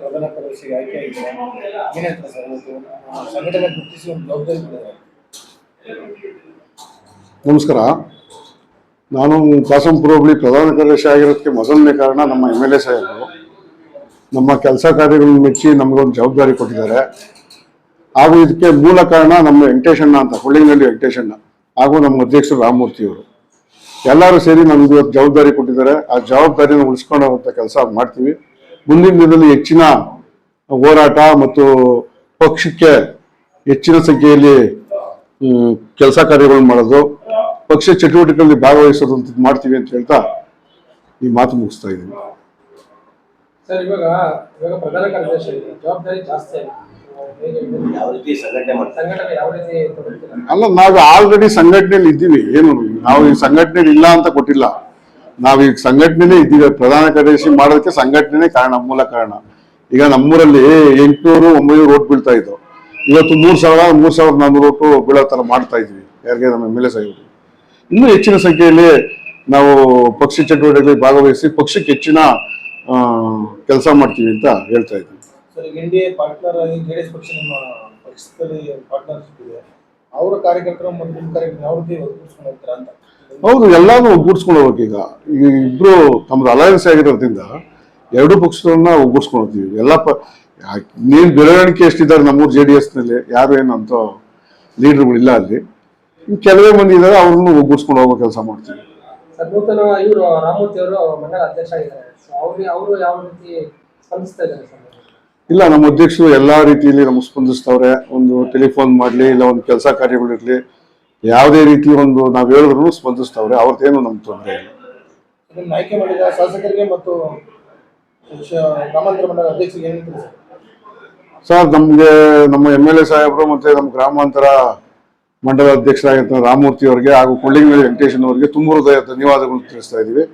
ಪ್ರಧಾನ ಕಾರ್ಯದರ್ಶಿಗೆ ಆಯ್ಕೆ ಆಗಿದೆ. ಏನ್ ಸರ್ ಇವತ್ತು ಸಂಘಟನೆ ಗುರುತಿಸಿ ಒಂದು ಜವಾಬ್ದಾರಿ ಕೂಡ ನಮಸ್ಕಾರ. ನಾನು ಕಾಸಂಪುರ ಹೋಬಳಿ ಪ್ರಧಾನ ಕಾರ್ಯದರ್ಶಿ ಆಗಿರೋದಕ್ಕೆ ಮೊದಲನೇ ಕಾರಣ ನಮ್ಮ ಎಂ ಎಲ್ ಎ ಸಾಹೇಬರು. ನಮ್ಮ ಕೆಲಸ ಕಾರ್ಯಗಳನ್ನು ಮೆಚ್ಚಿ ನಮಗೊಂದು ಜವಾಬ್ದಾರಿ ಕೊಟ್ಟಿದ್ದಾರೆ. ಹಾಗೂ ಇದಕ್ಕೆ ಮೂಲ ಕಾರಣ ನಮ್ಮ ವೆಂಕಟೇಶಣ್ಣ ಅಂತ ಹುಳ್ಳಿನಲ್ಲಿ ವೆಂಕಟೇಶಣ್ಣ ಹಾಗೂ ನಮ್ಮ ಅಧ್ಯಕ್ಷರು ರಾಮಮೂರ್ತಿಯವರು ಎಲ್ಲರೂ ಸೇರಿ ನಮ್ಗೆ ಇವತ್ತು ಜವಾಬ್ದಾರಿ ಕೊಟ್ಟಿದ್ದಾರೆ. ಆ ಜವಾಬ್ದಾರಿನ ಉಳಿಸ್ಕೊಂಡು ಹೋಗುವಂಥ ಕೆಲಸ ಮಾಡ್ತೀವಿ. ಮುಂದಿನ ದಿನದಲ್ಲಿ ಹೆಚ್ಚಿನ ಹೋರಾಟ ಮತ್ತು ಪಕ್ಷಕ್ಕೆ ಹೆಚ್ಚಿನ ಸಂಖ್ಯೆಯಲ್ಲಿ ಕೆಲಸ ಕಾರ್ಯಗಳನ್ನು ಮಾಡೋದು ಪಕ್ಷ ಚಟುವಟಿಕೆಗಳಲ್ಲಿ ಭಾಗವಹಿಸೋದು ಅಂತ ಮಾಡ್ತೀವಿ ಅಂತ ಹೇಳ್ತಾ ಈ ಮಾತು ಮುಗಿಸ್ತಾ ಇದ್ದೀನಿ. ಸರ್ ಇವಾಗ ಇವಾಗ ಪ್ರಧಾನ ಕಾರ್ಯದರ್ಶಿ ಜವಾಬ್ದಾರಿ ಜಾಸ್ತಿ ಆಗಿದೆ. ಹೇಗೆ ಹೇಗೆ? ಯಾವ ರೀತಿ ಸಂಘಟನೆ ಮಾಡ್ತಾರೆ? ಸಂಘಟನೆ ಯಾವ ರೀತಿ ಅಲ್ಲ ನಾವು ಆಲ್ರೆಡಿ ಸಂಘಟನೆಯಲ್ಲಿ ಇದ್ದೀವಿ. ಏನು ನಾವು ಈ ಸಂಘಟನೆಯಲ್ಲಿ ಇಲ್ಲ ಅಂತ ಕೊಟ್ಟಿಲ್ಲ. ನಾವೀಗ ಸಂಘಟನೆನೇ ಇದ್ದೀವಿ. ಪ್ರಧಾನ ಕಾರ್ಯದರ್ಶಿ ಮಾಡೋದಕ್ಕೆ ಸಂಘಟನೆ ಕಾರಣ, ಮೂಲ ಕಾರಣ. ಈಗ ನಮ್ಮೂರಲ್ಲಿ ಎಂಟುನೂರು ಒಂಬೈನೂರು ರೋಡ್ ಬೀಳ್ತಾ ಇತ್ತು ಇವತ್ತು ಮೂರ್ ಸಾವಿರ, ಮೂರ್ ಸಾವಿರದ ನಾನ್ನೂರು ರೋಟು ಬೀಳೋ ತರ ಮಾಡ್ತಾ ಇದ್ವಿ, ಯಾರಿಗೆ? ನಮ್ಮ ಎಂ ಎಲ್ ಎ ಸಾಹೇಬರು. ಇನ್ನೂ ಹೆಚ್ಚಿನ ಸಂಖ್ಯೆಯಲ್ಲಿ ನಾವು ಪಕ್ಷ ಚಟುವಟಿಕೆಗಳಲ್ಲಿ ಭಾಗವಹಿಸಿ ಪಕ್ಷಕ್ಕೆ ಹೆಚ್ಚಿನ ಕೆಲಸ ಮಾಡ್ತೀವಿ ಅಂತ ಹೇಳ್ತಾ ಇದ್ವಿ. ಅವರ ಕಾರ್ಯಕರ್ತರು ಮತ್ತು ನಿಮ್ಮ ಯಾವ ರೀತಿ ಹೌದು ಎಲ್ಲಾನು ಒಗ್ಗೂಡ್ಸ್ಕೊಂಡು ಹೋಗ್ಬೇಕೀಗ ಈಗ. ಇಬ್ರು ತಮ್ಮದು ಅಲಯನ್ಸ್ ಆಗಿರೋದ್ರಿಂದ ಎರಡು ಪಕ್ಷಗಳನ್ನ ಒಗ್ಗೂಡ್ಸ್ಕೊಂಡು ಹೋಗ್ತೀವಿ. ಎಲ್ಲ ಪ ನೀನ್ ಬೆಳವಣಿಗೆ ಎಷ್ಟಿದ್ದಾರೆ ನಮ್ಮೂರು ಜೆ ಡಿ ಎಸ್ನಲ್ಲಿ ಯಾರು ಏನು ಅಂತ ಲೀಡರ್ಗಳು ಇಲ್ಲ ಅಲ್ಲಿ. ಕೆಲವೇ ಮಂದಿ ಇದ್ದಾರೆ ಅವ್ರನ್ನು ಒಗ್ಗೂಡ್ಸ್ಕೊಂಡು ಹೋಗೋ ಕೆಲಸ ಮಾಡ್ತೀವಿ. ಸರ್ ನೂತನ ಇವರು ರಾಮಮೂರ್ತಿ ಅವರು ಮಂಡಲ ಅಧ್ಯಕ್ಷ ಆಗಿದ್ದಾರೆ. ಸೊ ಅವ್ರಿಗೆ ಅವರು ಯಾವ ರೀತಿ ಸ್ಪಂದಿಸ್ತಾ ಇದ್ದಾರೆ ಸರ್? ಇಲ್ಲ ನಮ್ಮ ಅಧ್ಯಕ್ಷರು ಎಲ್ಲಾ ರೀತಿಯಲ್ಲಿ ನಮಗೆ ಸ್ಪಂದಿಸ್ತವ್ರೆ. ಒಂದು ಟೆಲಿಫೋನ್ ಮಾಡ್ಲಿ ಇಲ್ಲ ಒಂದು ಕೆಲಸ ಕಾರ್ಯಗಳಿರ್ಲಿ ಯಾವುದೇ ರೀತಿ ಒಂದು ನಾವು ಹೇಳಿದ್ರು ಸ್ಪಂದಿಸ್ತವ್ರೆ ಅವ್ರದ್ದೇನು ನಮ್ಗೆ ತೊಂದರೆ ಇಲ್ಲ. ಇದನ್ನು ಆಯ್ಕೆ ಮಾಡಿದ ಶಾಸಕರಿಗೆ ಮತ್ತು ಶ- ಗ್ರಾಮಾಂತರ ಮಂಡಲ ಅಧ್ಯಕ್ಷರಿಗೆ ಏನು ಹೇಳ್ತೀರಿ ಸರ್? ನಮಗೆ ನಮ್ಮ ಎಂ ಎಲ್ ಎ ಸಾಹೇಬರು ಮತ್ತೆ ನಮ್ಮ ಗ್ರಾಮಾಂತರ ಮಂಡಲ ಅಧ್ಯಕ್ಷರಾಗಿರ್ತಾರೆ ರಾಮಮೂರ್ತಿ ಅವರಿಗೆ ಹಾಗೂ ಕೊಳ್ಳಿಂಗಳಿ ವೆಂಕಟೇಶನ್ ಅವರಿಗೆ ತುಂಬ ಹೃದಯ ಧನ್ಯವಾದಗಳು ತಿಳಿಸ್ತಾ ಇದ್ದೀವಿ.